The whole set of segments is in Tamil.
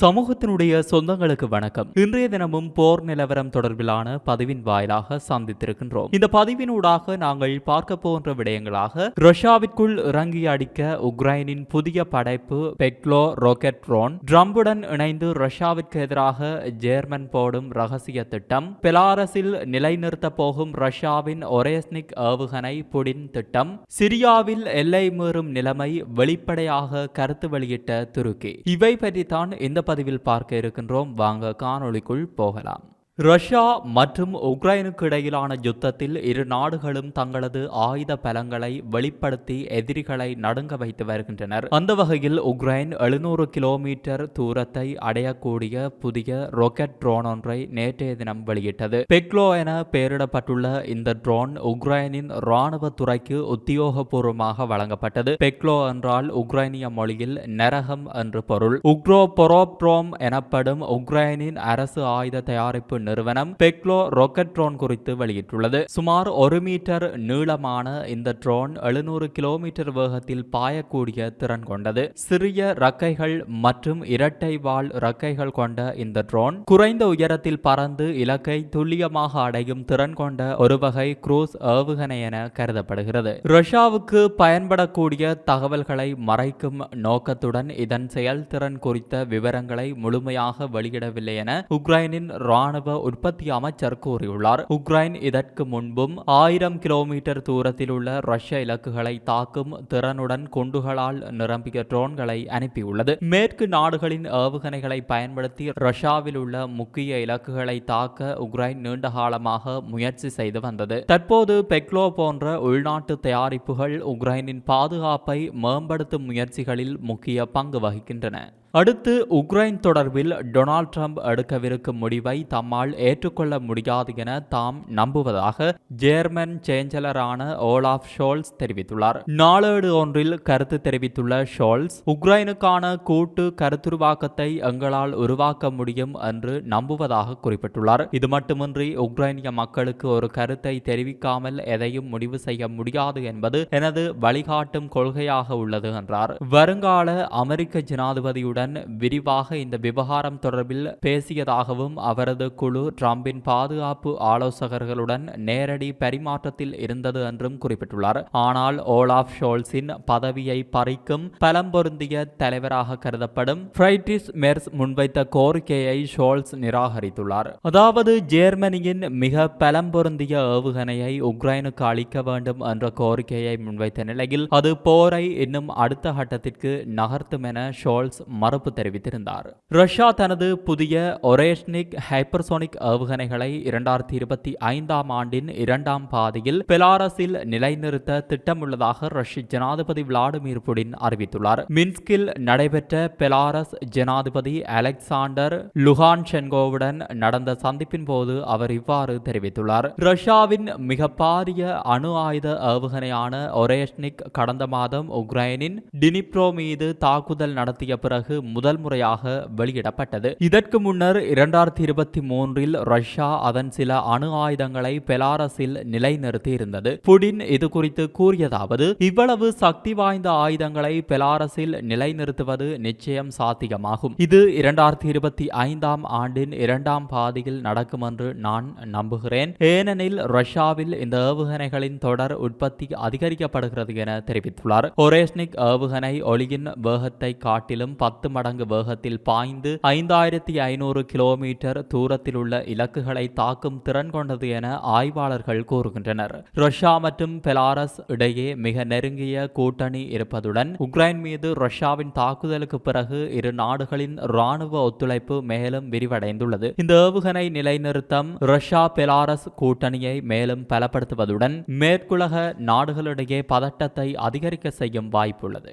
சமூகத்தினுடைய சொந்தங்களுக்கு வணக்கம். இன்றைய தினமும் போர் நிலவரம் தொடர்பிலான பதிவின் வாயிலாக சந்தித்திருக்கின்றோம். இந்த பதிவினூடாக நாங்கள் பார்க்க போன்ற விடயங்களாக ரஷ்யாவிற்குள் இறங்கி அடிக்க உக்ரைனின் புதிய படைப்பு பெக்லோ ராக்கெட் ட்ரோன் ட்ரம்புடன் இணைந்து ரஷ்யாவிற்கு எதிராக ஜேர்மன் போடும் ரகசிய திட்டம் பெலாரஸில் நிலைநிறுத்த போகும் ரஷ்யாவின் ஒரேஸ்னிக் ஏவுகணை புடின் திட்டம் சிரியாவில் எல்லை மீறும் நிலைமை வெளிப்படையாக கருத்து வெளியிட்ட துருக்கி. இவை பற்றித்தான் இந்த பதிவில் பார்க்க இருக்கின்றோம். வாங்க காணொளிக்குள் போகலாம். ரஷ்யா மற்றும் உக்ரைனுக்கு இடையிலான யுத்தத்தில் இரு நாடுகளும் தங்களது ஆயுத பலங்களை வெளிப்படுத்தி எதிரிகளை நடுங்க வைத்து வருகின்றனர். அந்த வகையில் உக்ரைன் எழுநூறு கிலோமீட்டர் தூரத்தை அடையக்கூடிய புதிய ராக்கெட் ட்ரோன் ஒன்றை நேற்றைய தினம் வெளியிட்டது. பெக்லோ என பெயரிடப்பட்டுள்ள இந்த ட்ரோன் உக்ரைனின் இராணுவ துறைக்கு உத்தியோகபூர்வமாக வழங்கப்பட்டது. பெக்லோ என்றால் உக்ரைனிய மொழியில் நரகம் என்று பொருள். உக்ரோ பொரோப்ரோம் எனப்படும் உக்ரைனின் அரசு ஆயுத தயாரிப்பு நிறுவனம் பெக்லோ ராக்கெட் ட்ரோன் குறித்து வெளியிட்டுள்ளது. சுமார் ஒரு மீட்டர் நீளமான இந்த ட்ரோன் எழுநூறு கிலோமீட்டர் வேகத்தில் பாயக்கூடிய திறன் கொண்டது. சிறிய ரக்கைகள் மற்றும் இரட்டை வால் ரக்கைகள் கொண்ட இந்த ட்ரோன் குறைந்த உயரத்தில் பறந்து இலக்கை துல்லியமாக அடையும் திறன் கொண்ட ஒரு வகை குரூஸ் ஏவுகணை என கருதப்படுகிறது. ரஷ்யாவுக்கு பயன்படக்கூடிய தகவல்களை மறைக்கும் நோக்கத்துடன் இதன் செயல்திறன் குறித்த விவரங்களை முழுமையாக வெளியிடவில்லை என உக்ரைனின் ராணுவ உற்பத்தி அமைச்சர் கூறியுள்ளார். உக்ரைன் இதற்கு முன்பும் ஆயிரம் கிலோமீட்டர் தூரத்தில் உள்ள ரஷ்ய இலக்குகளை தாக்கும் திறனுடன் குண்டுகளால் நிரம்பிய ட்ரோன்களை அனுப்பியுள்ளது. மேற்கு நாடுகளின் ஏவுகணைகளை பயன்படுத்தி ரஷ்யாவில் உள்ள முக்கிய இலக்குகளை தாக்க உக்ரைன் நீண்ட காலமாக முயற்சி செய்து வந்தது. தற்போது பெக்லோ போன்ற உள்நாட்டு தயாரிப்புகள் உக்ரைனின் பாதுகாப்பை மேம்படுத்தும் முயற்சிகளில் முக்கிய பங்கு வகிக்கின்றன. அடுத்து உக்ரைன் தொடர்பில் டொனால்ட் ட்ரம்ப் எடுக்கவிருக்கும் முடிவை தம்மால் ஏற்றுக்கொள்ள முடியாது என தாம் நம்புவதாக ஜேர்மன் சேஞ்சலரான ஓலாஃப் ஷோல்ஸ் தெரிவித்துள்ளார். நாளேடு ஒன்றில் கருத்து தெரிவித்துள்ள ஷோல்ஸ் உக்ரைனுக்கான கூட்டு கருத்துருவாக்கத்தை எங்களால் உருவாக்க முடியும் என்று நம்புவதாக குறிப்பிட்டுள்ளார். இது மட்டுமின்றி உக்ரைனிய மக்களுக்கு ஒரு கருத்தை தெரிவிக்காமல் எதையும் முடிவு செய்ய முடியாது என்பது எனது வழிகாட்டும் கொள்கையாக உள்ளது என்றார். வருங்கால அமெரிக்க ஜனாதிபதியுடன் விரிவாக இந்த விவகாரம் தொடர்பில் பேசியதாகவும் அவரது குழு டிரம்பின் பாதுகாப்பு ஆலோசகர்களுடன் நேரடி பரிமாற்றத்தில் இருந்தது என்றும் குறிப்பிட்டுள்ளார். ஆனால் ஓலாஃப் ஷோல்ஸின் பதவியை பறிக்கும் பலம் பொருந்திய தலைவராக கருதப்படும் ஃப்ரைட்ரிஸ் மெர்ஸ் முன்வைத்த கோரிக்கையை ஷோல்ஸ் நிராகரித்துள்ளார். அதாவது ஜேர்மனியின் மிக பலம் பொருந்திய ஏவுகணையை உக்ரைனுக்கு அளிக்க வேண்டும் என்ற கோரிக்கையை முன்வைத்த நிலையில் அது போரை இன்னும் அடுத்த கட்டத்திற்கு நகர்த்தும் என ஷோல்ஸ் மறுப்பு தெரிவித்திருந்தார். ரஷ்யா தனது புதிய ஒரேஷ்னிக் ஹைப்பர்சோனிக் ஏவுகணைகளை இரண்டாயிரத்தி இருபத்தி ஐந்தாம் ஆண்டின் இரண்டாம் பாதியில் பெலாரஸில் நிலைநிறுத்த திட்டமுள்ளதாக ரஷ்ய ஜனாதிபதி விளாடிமிர் புடின் அறிவித்துள்ளார். மின்ஸ்கில் நடைபெற்ற பெலாரஸ் ஜனாதிபதி அலெக்சாண்டர் லுகான்ஷென்கோவுடன் நடந்த சந்திப்பின் போது அவர் இவ்வாறு தெரிவித்துள்ளார். ரஷ்யாவின் மிக பாரிய அணு ஆயுத ஏவுகணையான ஒரேஷ்னிக் கடந்த மாதம் உக்ரைனின் டினிப்ரோ மீது தாக்குதல் நடத்திய பிறகு முதல் முறையாக வெளியிடப்பட்டது. இதற்கு முன்னர் இரண்டாயிரத்தி இருபத்தி மூன்றில் ரஷ்யா அதன் சில அணு ஆயுதங்களை பெலாரஸில் நிலைநிறுத்தி இருந்தது புடின் இது குறித்து கூறியதாவது இவ்வளவு சக்தி வாய்ந்த ஆயுதங்களை பெலாரஸில் நிலைநிறுத்துவது நிச்சயம் சாத்தியமாகும். இது இரண்டாயிரத்தி இருபத்தி ஐந்தாம் ஆண்டின் இரண்டாம் பாதியில் நடக்கும் என்று நான் நம்புகிறேன். ஏனெனில் ரஷ்யாவில் இந்த ஏவுகணைகளின் தொடர் உற்பத்தி அதிகரிக்கப்படுகிறது என தெரிவித்துள்ளார். ஒரேஸ்னிக் ஏவுகணை ஒளியின் வேகத்தை காட்டிலும் பத்து மடங்கு வேகத்தில் பாய்ந்து ஐந்தாயிரத்தி ஐநூறு கிலோமீட்டர் தூரத்தில் உள்ள இலக்குகளை தாக்கும் திறன் கொண்டது என ஆய்வாளர்கள் கூறுகின்றனர். ரஷ்யா மற்றும் பெலாரஸ் இடையே மிக நெருங்கிய கூட்டணி இருப்பதுடன் உக்ரைன் மீது ரஷ்யாவின் தாக்குதலுக்கு பிறகு இரு நாடுகளின் ராணுவ ஒத்துழைப்பு மேலும் விரிவடைந்துள்ளது. இந்த ஏவுகணை நிலைநிறுத்தம் ரஷ்யா பெலாரஸ் கூட்டணியை மேலும் பலப்படுத்துவதுடன் மேற்குலக நாடுகளிடையே பதட்டத்தை அதிகரிக்க செய்யும் வாய்ப்புள்ளது.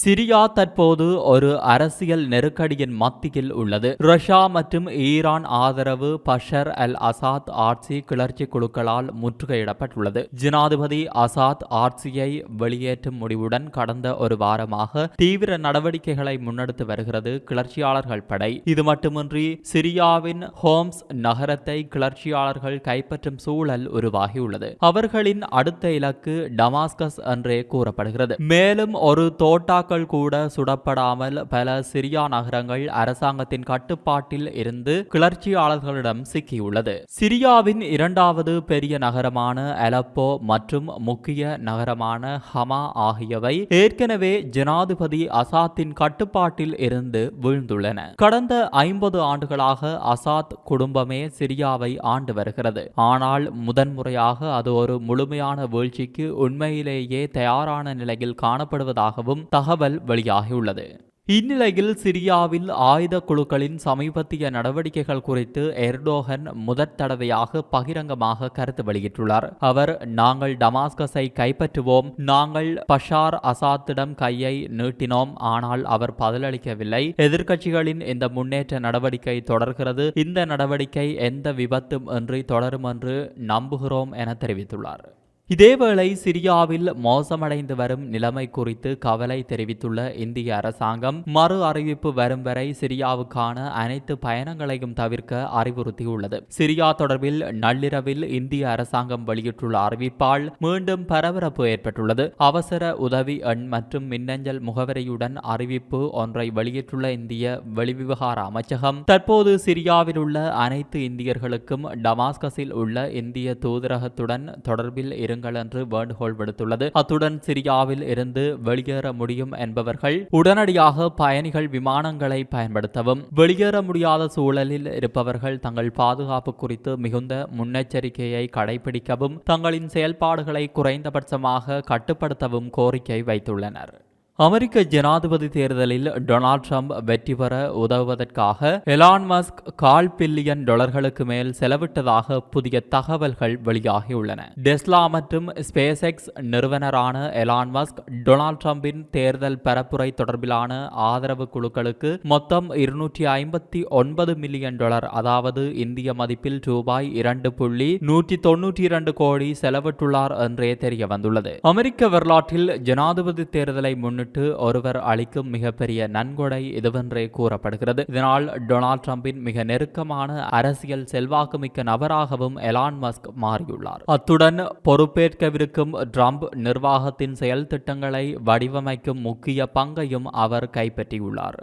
சிரியா தற்போது ஒரு அரசியல் நெருக்கடியின் மத்தியில் உள்ளது. ரஷ்யா மற்றும் ஈரான் ஆதரவு பஷர் அல் அசாத் ஆட்சி கிளர்ச்சி குழுக்களால் முற்றுகையிடப்பட்டுள்ளது. ஜனாதிபதி அசாத் ஆட்சியை வெளியேற்றும் முடிவுடன் கடந்த ஒரு வாரமாக தீவிர நடவடிக்கைகளை முன்னெடுத்து வருகிறது கிளர்ச்சியாளர்கள் படை. இது மட்டுமின்றி சிரியாவின் ஹோம்ஸ் நகரத்தை கிளர்ச்சியாளர்கள் கைப்பற்றும் சூழல் உருவாகியுள்ளது. அவர்களின் அடுத்த இலக்கு டமாஸ்கஸ் என்றே கூறப்படுகிறது. மேலும் ஒரு தோட்டா ரோஜாக்கள் கூட சுடப்படாமல் பல சிரியா நகரங்கள் அரசாங்கத்தின் கட்டுப்பாட்டில் இருந்து கிளர்ச்சியாளர்களிடம் சிக்கியுள்ளது. சிரியாவின் இரண்டாவது பெரிய நகரமான அலப்போ மற்றும் முக்கிய நகரமான ஹமா ஆகியவை ஏற்கனவே ஜனாதிபதி அசாத்தின் கட்டுப்பாட்டில் இருந்து வீழ்ந்துள்ளன. கடந்த ஐம்பது ஆண்டுகளாக அசாத் குடும்பமே சிரியாவை ஆண்டு வருகிறது. ஆனால் முதன்முறையாக அது ஒரு முழுமையான வீழ்ச்சிக்கு உண்மையிலேயே தயாரான நிலையில் காணப்படுவதாகவும் தகவல் வெளியாகியுள்ளது. இந்நிலையில் சிரியாவில் ஆயுத குழுக்களின் சமீபத்திய நடவடிக்கைகள் குறித்து எர்டோகன் முதற் தடவையாக பகிரங்கமாக கருத்து வெளியிட்டுள்ளார். அவர் நாங்கள் டமாஸ்கஸை கைப்பற்றுவோம். நாங்கள் பஷார் அசாத்திடம் கையை நீட்டினோம். ஆனால் அவர் பதிலளிக்கவில்லை. எதிர்க்கட்சிகளின் இந்த முன்னேற்ற நடவடிக்கை தொடர்கிறது. இந்த நடவடிக்கை எந்த விபத்தும் இன்றி தொடரும் என்று நம்புகிறோம் என தெரிவித்துள்ளார். இதேவேளை சிரியாவில் மோசமடைந்து வரும் நிலைமை குறித்து கவலை தெரிவித்துள்ள இந்திய அரசாங்கம் மறு அறிவிப்பு வரும் வரை சிரியாவுக்கான அனைத்து பயணங்களையும் தவிர்க்க அறிவுறுத்தியுள்ளது. சிரியா தொடர்பில் நள்ளிரவில் இந்திய அரசாங்கம் வெளியிட்டுள்ள அறிவிப்பால் மீண்டும் பரபரப்பு ஏற்பட்டுள்ளது. அவசர உதவி எண் மற்றும் மின்னஞ்சல் முகவரியுடன் அறிவிப்பு ஒன்றை வெளியிட்டுள்ள இந்திய வெளிவிவகார அமைச்சகம் தற்போது சிரியாவில் உள்ள அனைத்து இந்தியர்களுக்கும் டமாஸ்கஸில் உள்ள இந்திய தூதரகத்துடன் தொடர்பில் இருங்கள் என்று வேண்டுகோள் விடுத்துள்ளது. அத்துடன் சிரியாவில் இருந்து வெளியேற முடியும் என்பவர்கள் உடனடியாக பயணிகள் விமானங்களை பயன்படுத்தவும் வெளியேற முடியாத சூழலில் இருப்பவர்கள் தங்கள் பாதுகாப்பு குறித்து மிகுந்த முன்னெச்சரிக்கையை கடைபிடிக்கவும் தங்களின் செயல்பாடுகளை குறைந்தபட்சமாக கட்டுப்படுத்தவும் கோரிக்கை வைத்துள்ளனர். அமெரிக்க ஜனாதிபதி தேர்தலில் டொனால்ட் ட்ரம்ப் வெற்றி பெற உதவுவதற்காக எலான் மஸ்க் கால் பில்லியன் டாலர்களுக்கு மேல் செலவிட்டதாக புதிய தகவல்கள் வெளியாகியுள்ளன. டெஸ்லா மற்றும் ஸ்பேஸ் எக்ஸ் நிறுவனரான எலான் மஸ்க் டொனால்ட் ட்ரம்பின் தேர்தல் பரப்புரை தொடர்பிலான ஆதரவு குழுக்களுக்கு மொத்தம் இருநூற்றி ஐம்பத்தி ஒன்பது மில்லியன் டாலர் அதாவது இந்திய மதிப்பில் ரூபாய் இரண்டு புள்ளி நூற்றி தொன்னூற்றி இரண்டு கோடி செலவிட்டுள்ளார் என்றே தெரிய வந்துள்ளது அமெரிக்க வரலாற்றில் ஜனாதிபதி தேர்தலை முன்னிட்டு முன்னிட்டு ஒருவர் அளிக்கும் மிகப்பெரிய நன்கொடை இதுவென்றே கூறப்படுகிறது. இதனால் டொனால்ட் ட்ரம்பின் மிக நெருக்கமான அரசியல் செல்வாக்குமிக்க நபராகவும் எலான் மஸ்க் மாறியுள்ளார். அத்துடன் பொறுப்பேற்கவிருக்கும் டிரம்ப் நிர்வாகத்தின் செயல் திட்டங்களை வடிவமைக்கும் முக்கிய பங்கையும் அவர் கைப்பற்றியுள்ளார்.